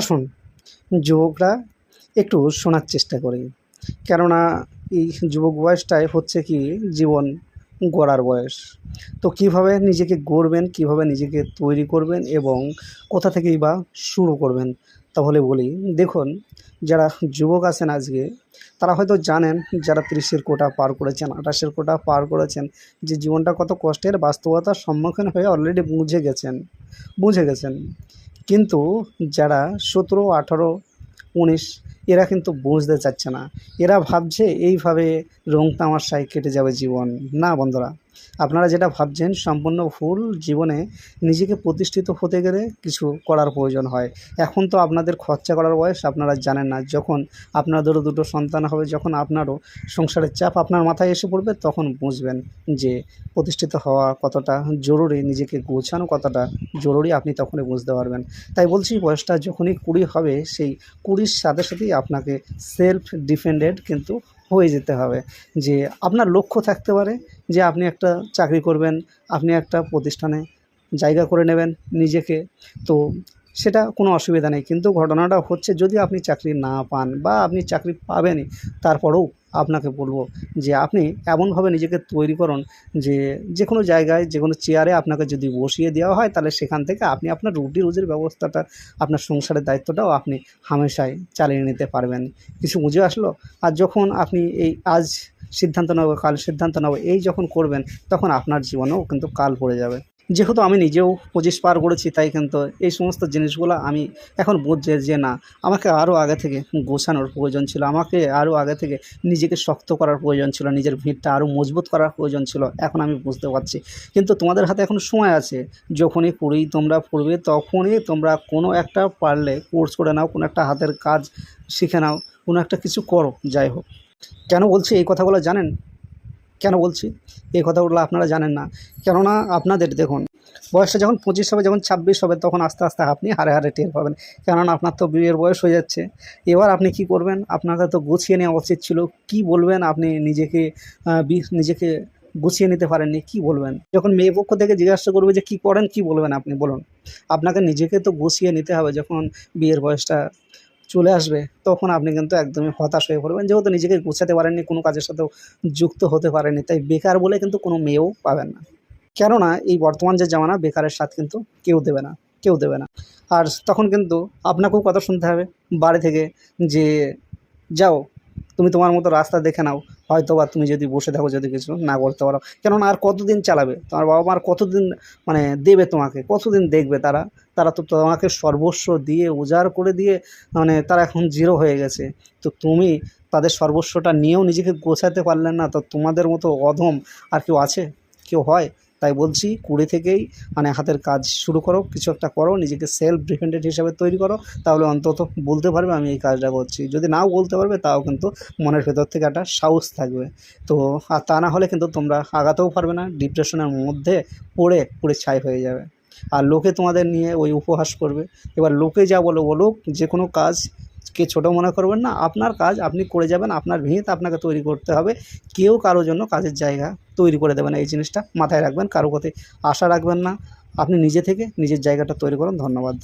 আসুন, যুবকরা একটু শোনার চেষ্টা করি। কেননা এই যুবক বয়সটাই হচ্ছে কি জীবন গড়ার বয়স। তো কীভাবে নিজেকে গড়বেন, কীভাবে নিজেকে তৈরি করবেন এবং কোথা থেকেই বা শুরু করবেন তাহলে বলি। দেখুন, যারা যুবক আছেন আজকে, তারা হয়তো জানেন যারা তিরিশের কোটা পার করেছেন, আঠাশের কোটা পার করেছেন, যে জীবনটা কত কষ্টের, বাস্তবতার সম্মুখীন হয়ে অলরেডি বুঝে গেছেন বুঝে গেছেন। কিন্তু যারা সতেরো, আঠারো, উনিশ, এরা কিন্তু বুঝতে চাচ্ছে না। এরা ভাবছে এইভাবে রং তামাশায় কেটে যাবে জীবন। না, বন্ধুরা। আপনারা যেটা ভাবছেন, সম্পূর্ণ ভুল জীবনে নিজেকে প্রতিষ্ঠিত হতে গেলে কিছু করার প্রয়োজন হয়। এখন তো আপনাদের খরচা করার বয়স, আপনারা জানেন না। যখন আপনাদেরও দুটো সন্তান হবে, যখন আপনারও সংসারের চাপ আপনার মাথায় এসে পড়বে, তখন বুঝবেন যে প্রতিষ্ঠিত হওয়া কতটা জরুরি, নিজেকে গোছানো কতটা জরুরি, আপনি তখনই বুঝতে পারবেন। তাই বলছি, বয়সটা যখনই কুড়ি হবে, সেই কুড়ির সাথে সাথেই আপনাকে সেলফ ডিপেন্ডেন্ট কিন্তু হয়ে যেতে হবে। যে আপনার লক্ষ্য থাকতে পারে যে আপনি একটা চাকরি করবেন, আপনি একটা প্রতিষ্ঠানে জায়গা করে নেবেন নিজেকে, তো সেটা কোনো অসুবিধা নেই। কিন্তু ঘটনাটা হচ্ছে যদি আপনি চাকরি না পান বা আপনি চাকরি পাবেনই, তারপরেও আপনাকে বলব যে আপনি এমনভাবে নিজেকে তৈরি করুন যে যে কোনো জায়গায় যে কোনো চেয়ারে আপনাকে যদি বসিয়ে দেওয়া হয়, তাহলে সেখান থেকে আপনি আপনার রুটি রুজির ব্যবস্থাটা, আপনার সংসারের দায়িত্বটাও আপনি হামেশাই চালিয়ে নিতে পারবেন। কিছু বুঝে আসলো? আর যখন আপনি এই আজ সিদ্ধান্ত নেব, কাল সিদ্ধান্ত নেব, এই যখন করবেন, তখন আপনার জীবনেও কিন্তু কাল পড়ে যাবে। যেহেতু আমি নিজেও পঁচিশ পার করেছি, তাই কিন্তু এই সমস্ত জিনিসগুলো আমি এখন বুঝছি যে না, আমাকে আরও আগে থেকে গোছানোর প্রয়োজন ছিল, আমাকে আরও আগে থেকে নিজেকে শক্ত করার প্রয়োজন ছিল, নিজের ভিড়টা আরও মজবুত করার প্রয়োজন ছিল, এখন আমি বুঝতে পারছি। কিন্তু তোমাদের হাতে এখন সময় আছে, যখনই কুড়ি তোমরা পড়বে, তখনই তোমরা কোনো একটা পারলে কোর্স করে নাও, কোনো একটা হাতের কাজ শিখে নাও, কোনো একটা কিছু করো, যাই হোক। কেন বলছি এই কথাগুলো জানেন? কেন বলছি? এই কথাগুলো আপনারা জানেন না। কেননা আপনাদের দেখুন, বয়সটা যখন পঁচিশ হবে, যখন ছাব্বিশ হবে, তখন আস্তে আস্তে আপনি হারে হারে টের পাবেন। কেননা আপনার তো বিয়ের বয়স হয়ে যাচ্ছে। এবার আপনি কি করবেন? আপনাকে তো গুছিয়ে নেওয়া উচিত ছিল। কি বলবেন আপনি নিজেকে নিজেকে গুছিয়ে নিতে পারেননি? কি বলবেন? যখন মেয়ে পক্ষ থেকে জিজ্ঞাসা করবে যে কি করেন, কি বলবেন আপনি? বলুন। আপনাকে নিজেকে তো গুছিয়ে নিতে হবে যখন বিয়ের বয়সটা চলে আসবে, তখন আপনি কিন্তু একদমই হতাশ হয়ে পড়বেন। যেহেতু নিজেকে গুছাতে পারেননি, কোনো কাজের সাথেও যুক্ত হতে পারেনি তাই বেকার বলে কিন্তু কোনো মেয়েও পাবেন না। কেননা এই বর্তমান যে জামানা, বেকারের সাথ কিন্তু কেউ দেবে না, কেউ দেবে না। আর তখন কিন্তু আপনাকেও কথা শুনতে হবে, বাড়ি থেকে যে, যাও, তুমি তোমার মতো রাস্তা দেখে নাও হয়তো বা তুমি যদি বসে থাকো যদি কিছু না করতে পারো। কেননা আর কতদিন চালাবে? তোমার বাবা মার কতদিন মানে দেবে তোমাকে? কতদিন দেখবে তারা? তারা তো তোমাকে সর্বস্ব দিয়ে, উজাড় করে দিয়ে মানে তারা এখন জিরো হয়ে গেছে। তো তুমি তাদের সর্বস্বটা নিয়েও নিজেকে গোছাতে পারলেন না, তো তোমাদের মতো অধম আর কেউ আছে? কেউ হয়? তাই বলছি কুড়ি থেকেই মানে হাতের কাজ শুরু করো, কিছু একটা করো, নিজেকে সেলফ ডিপেন্ডেন্ট হিসাবে তৈরি করো, তাহলে অন্তত বলতে পারবে আমি এই কাজটা করছি। যদি নাও বলতে পারবে তাও কিন্তু মনের ভেতর থেকে একটা সাহস থাকবে। তো, আর তা না হলে কিন্তু তোমরা আগাতেও পারবে না ডিপ্রেশনের মধ্যে পড়ে, পুড়ে ছাই হয়ে যাবে। আর লোকে তোমাদের নিয়ে ওই উপহাস করবে। এবার লোকে যা বলো বলুক, যে কোনো কাজ কে ছোটো মনে করবেন না, আপনার কাজ আপনি করে যাবেন, আপনার ভিত আপনাকে তৈরি করতে হবে। কেউ কারোর জন্য কাজের জায়গা তৈরি করে দেবেন এই জিনিসটা মাথায় রাখবেন, কারও কথা আশা রাখবেন না। আপনি নিজে থেকে নিজের জায়গাটা তৈরি করুন, ধন্যবাদ।